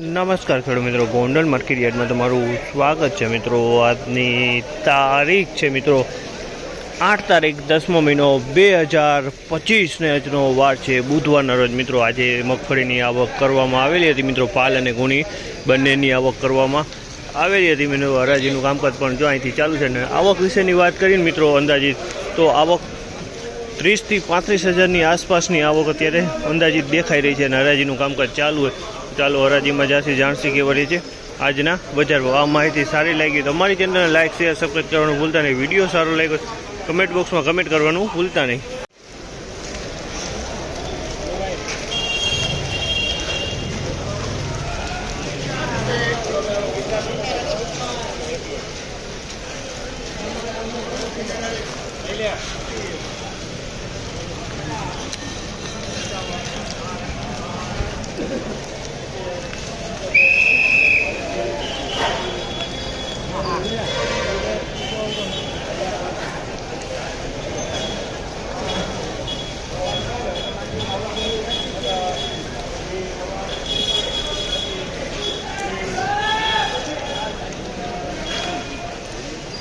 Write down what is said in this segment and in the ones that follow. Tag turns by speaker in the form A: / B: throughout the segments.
A: નમસ્કાર ખેડૂત મિત્રો, ગોંડલ માર્કેટ યાર્ડમાં તમારું સ્વાગત છે મિત્રો. આજની તારીખ છે મિત્રો, આઠ તારીખ દસમો મહિનો બે હજાર પચીસને આજનો વાર છે. બુધવારના રોજ મિત્રો આજે મગફળીની આવક કરવામાં આવેલી હતી. મિત્રો પાલ અને ગુણી બંનેની આવક કરવામાં આવેલી હતી. મિત્રો હરાજીનું કામકાજ પણ જો અહીંથી ચાલુ છે ને આવક વિશેની વાત કરીને મિત્રો અંદાજિત તો આવક ત્રીસથી પાંત્રીસ હજારની આસપાસની આવક અત્યારે અંદાજિત દેખાઈ રહી છે અને હરાજીનું કામકાજ ચાલુ હોય. ચાલો હરાજીમાં જાસી જાણસી કે વળી છે. આજના બજાર ભાવ. આ માહિતી સારી લાગી તો અમારી ચેનલને લાઇક શેર સબસ્ક્રાઈબ કરવાનું ભૂલતા નહીં. વીડિયો સારો લાગ્યો કમેન્ટ બોક્સમાં કમેન્ટ કરવાનું ભૂલતા નહીં.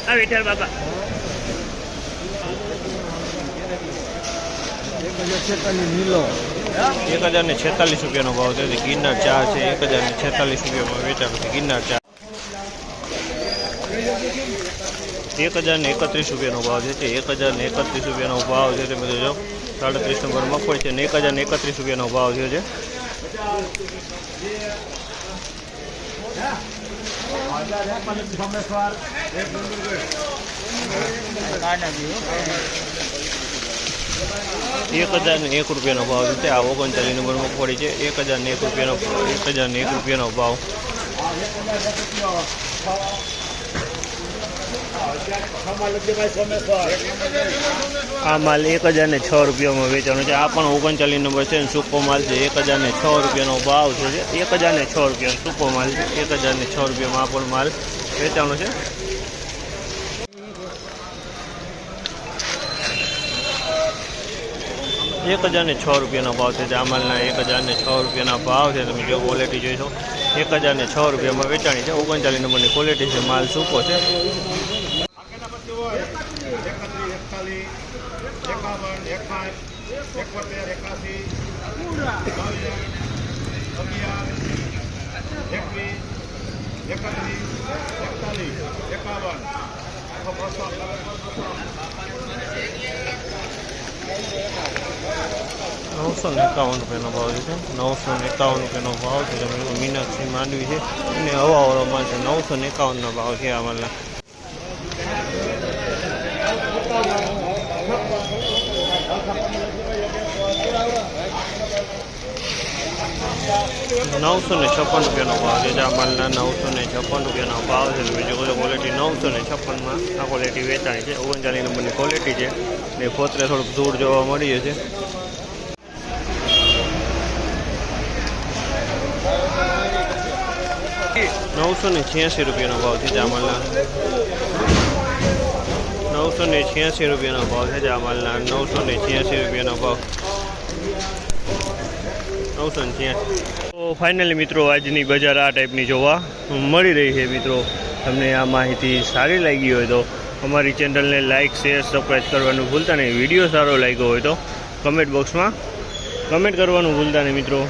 A: આ વિઠ્ઠલ બાપા એક હજાર ને છેતાલીસ રૂપિયાનો ભાવ છે ગિરનાર ચા છે એક હજાર ને છેતાલીસ રૂપિયામાં વેચાણ છે ગિરનાર ચા એક હજાર ને એકત્રીસ રૂપિયાનો ભાવ છે તે એક હજાર ને એકત્રીસ રૂપિયાનો ભાવ છે તે બધું જો સાડત્રીસ નંબર મગફળી છે ને એક હજાર ને એકત્રીસ રૂપિયાનો ભાવ થયો છે એક હજાર ને એક રૂપિયાનો ભાવ છે. આ ઓગણચાલીસ નંબર મગફળી છે. એક હજાર ને એક રૂપિયાનો એક હજાર ને એક રૂપિયાનો ભાવ. આ માલ એક હજાર ને છ રૂપિયામાં વેચાણો છે. આ પણ ઓગણચાલીસ નંબર છે અને સૂકો માલ છે. એક હજાર ને છ રૂપિયાનો ભાવ છે એક હજાર ને છ રૂપિયાનો સૂકો માલ છે. એક હજાર ને છ રૂપિયામાં આ પણ માલ વેચાણો છે. એક હજાર ને છ રૂપિયાનો ભાવ છે આ માલના એક હજાર ને છ રૂપિયાના ભાવ છે. તમે જો ક્વોલિટી જોઈશો એક હજાર ને છ રૂપિયામાં વેચાણી છે. ઓગણચાલીસ નંબરની ક્વોલિટી છે. માલ સૂકો છે.
B: એકત્રીસ એકતાલીસ એકાવન એકાઠ એકોતેર એકાસી અગિયાર એકવીસ એકત્રીસ એકતાલીસ એકાવન
A: નવસો ને એકાવન રૂપિયાનો ભાવ છે. નવસો ને એકાવન રૂપિયાનો ભાવ છે. મીનાક્ષી માંડવી છે અને હવાવાળો માલ છે. નવસો એકાવનનો ભાવ છે આ માલના નવસો ને છપ્પન રૂપિયાનો ભાવ છે આ માલના નવસો ને છપ્પન રૂપિયાનો ભાવ છે તમે જોવો ક્વોલિટી નવસો ને છપ્પનમાં આ ક્વોલિટી વેચાણી છે ઓગણચાલીસ નંબરની ક્વોલિટી છે ને પોતરે થોડુંક દૂર જોવા મળી છે નવસો ને છ્યાસી રૂપિયાનો ભાવ છે જામલના નવસો ને છ્યાસી રૂપિયાનો ભાવ છે જામલના નવસો ને છ્યાસી રૂપિયાનો ભાવ. નવસો ને છ્યાસી. તો ફાઇનલી મિત્રો, આજની બજાર આ ટાઈપની જોવા મળી રહી છે મિત્રો. તમને આ માહિતી સારી લાગી હોય તો અમારી ચેનલને લાઇક શેર સબસ્ક્રાઈબ કરવાનું ભૂલતા નહીં. વીડિયો સારો લાગ્યો હોય તો કમેન્ટ બોક્સમાં કમેન્ટ કરવાનું ભૂલતા નહીં મિત્રો.